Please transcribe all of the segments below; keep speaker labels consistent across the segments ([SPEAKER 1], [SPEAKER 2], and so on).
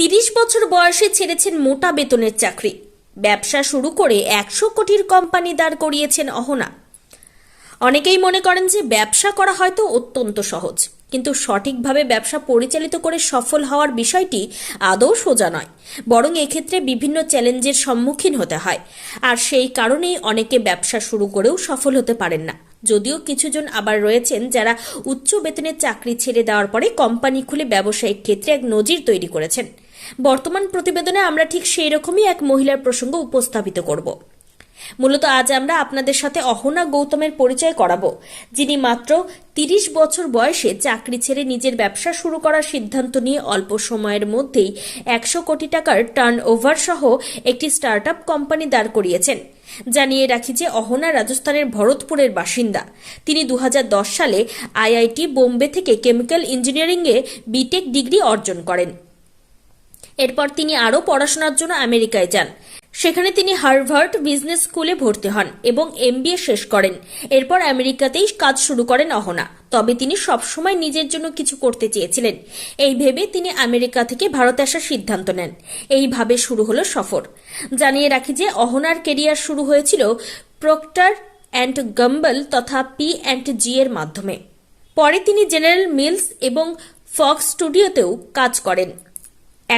[SPEAKER 1] তিরিশ বছর বয়সে ছেড়েছেন মোটা বেতনের চাকরি। ব্যবসা শুরু করে একশো কোটির কোম্পানি দাঁড় করিয়েছেন অহনা। অনেকেই মনে করেন যে ব্যবসা করা হয়তো অত্যন্ত সহজ, কিন্তু সঠিকভাবে ব্যবসা পরিচালিত করে সফল হওয়ার বিষয়টি আদৌ সোজা নয়, বরং এক্ষেত্রে বিভিন্ন চ্যালেঞ্জের সম্মুখীন হতে হয়। আর সেই কারণেই অনেকে ব্যবসা শুরু করেও সফল হতে পারেন না। যদিও কিছুজন আবার রয়েছেন যারা উচ্চ বেতনের চাকরি ছেড়ে দেওয়ার পরে কোম্পানি খুলে ব্যবসায়িক ক্ষেত্রে এক নজির তৈরি করেছেন। বর্তমান প্রতিবেদনে আমরা ঠিক সেই রকমই এক মহিলার প্রসঙ্গ উপস্থাপিত করব। মূলত আজ আমরা আপনাদের সাথে অহনা গৌতমের পরিচয় করাবো, যিনি মাত্র তিরিশ বছর বয়সে চাকরি ছেড়ে নিজের ব্যবসা শুরু করার সিদ্ধান্ত নিয়ে অল্প সময়ের মধ্যেই একশো কোটি টাকার টার্ন ওভার সহ একটি স্টার্ট আপ কোম্পানি দাঁড় করিয়েছেন। জানিয়ে রাখি যে অহনা রাজস্থানের ভরতপুরের বাসিন্দা। তিনি দু হাজার দশ সালে আইআইটি বোম্বে থেকে কেমিক্যাল ইঞ্জিনিয়ারিংয়ে বিটেক ডিগ্রি অর্জন করেন। এরপর তিনি আরও পড়াশোনার জন্য আমেরিকায় যান। সেখানে তিনি হার্ভার্ড বিজনেস স্কুলে ভর্তি হন এবং এমবিএ শেষ করেন। এরপর আমেরিকাতেই কাজ শুরু করেন অহনা। তবে তিনি সবসময় নিজের জন্য কিছু করতে চেয়েছিলেন। এই ভেবে তিনি আমেরিকা থেকে ভারতে আসার সিদ্ধান্ত নেন। এইভাবে শুরু হলো সফর। জানিয়ে রাখি যে অহনার কেরিয়ার শুরু হয়েছিল প্রক্টার অ্যান্ড গম্বল তথা পি অ্যান্ড জি এর মাধ্যমে। পরে তিনি জেনারেল মিলস এবং ফক্স স্টুডিওতেও কাজ করেন।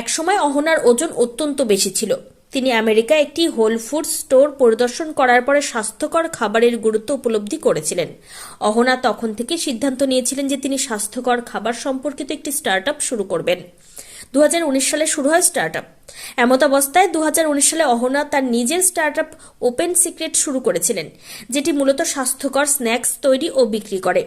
[SPEAKER 1] একসময় অহনার ওজন অত্যন্ত বেশি ছিল। তিনি আমেরিকায় একটি হোল ফুড স্টোর পরিদর্শন করার পরে স্বাস্থ্যকর খাবারের গুরুত্ব উপলব্ধি করেছিলেন। অহনা তখন থেকে সিদ্ধান্ত নিয়েছিলেন যে তিনি স্বাস্থ্যকর খাবার সম্পর্কিত একটি স্টার্ট শুরু করবেন। দু হাজার উনিশ সালে শুরু হয় স্টার্ট এমতাবস্থায় দু হাজার উনিশ সালে অহনা তার নিজের স্টার্ট আপ ওপেন সিক্রেট শুরু করেছিলেন, যেটি মূলত স্বাস্থ্যকর স্ন্যাক্স তৈরি ও বিক্রি করে।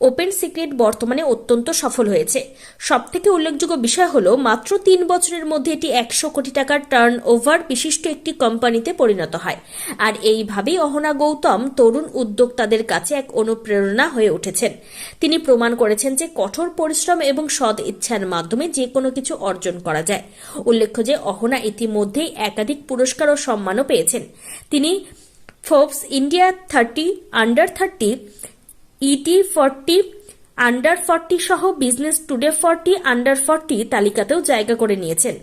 [SPEAKER 1] ওপেন সিক্রেট বর্তমানে অত্যন্ত সফল হয়েছে। সবথেকে উল্লেখযোগ্য বিষয় হল, মাত্র তিন বছরের মধ্যে এটি একশো কোটি টাকার টার্ন ওভার বিশিষ্ট একটি কোম্পানিতে পরিণত হয়। আর এইভাবেই অহনা গৌতম তরুণ উদ্যোক্তাদের কাছে এক অনুপ্রেরণা হয়ে উঠেছেন। তিনি প্রমাণ করেছেন যে কঠোর পরিশ্রম এবং সদ ইচ্ছার মাধ্যমে যে কোনো কিছু অর্জন করা যায়। উল্লেখ্য যে অহনা ইতিমধ্যেই একাধিক পুরস্কার ও সম্মানও পেয়েছেন। তিনি Forbes India thirty, under thirty, ET forty, under forty সহ Business Today forty, under forty তালিকাতেও জায়গা করে নিয়েছেন।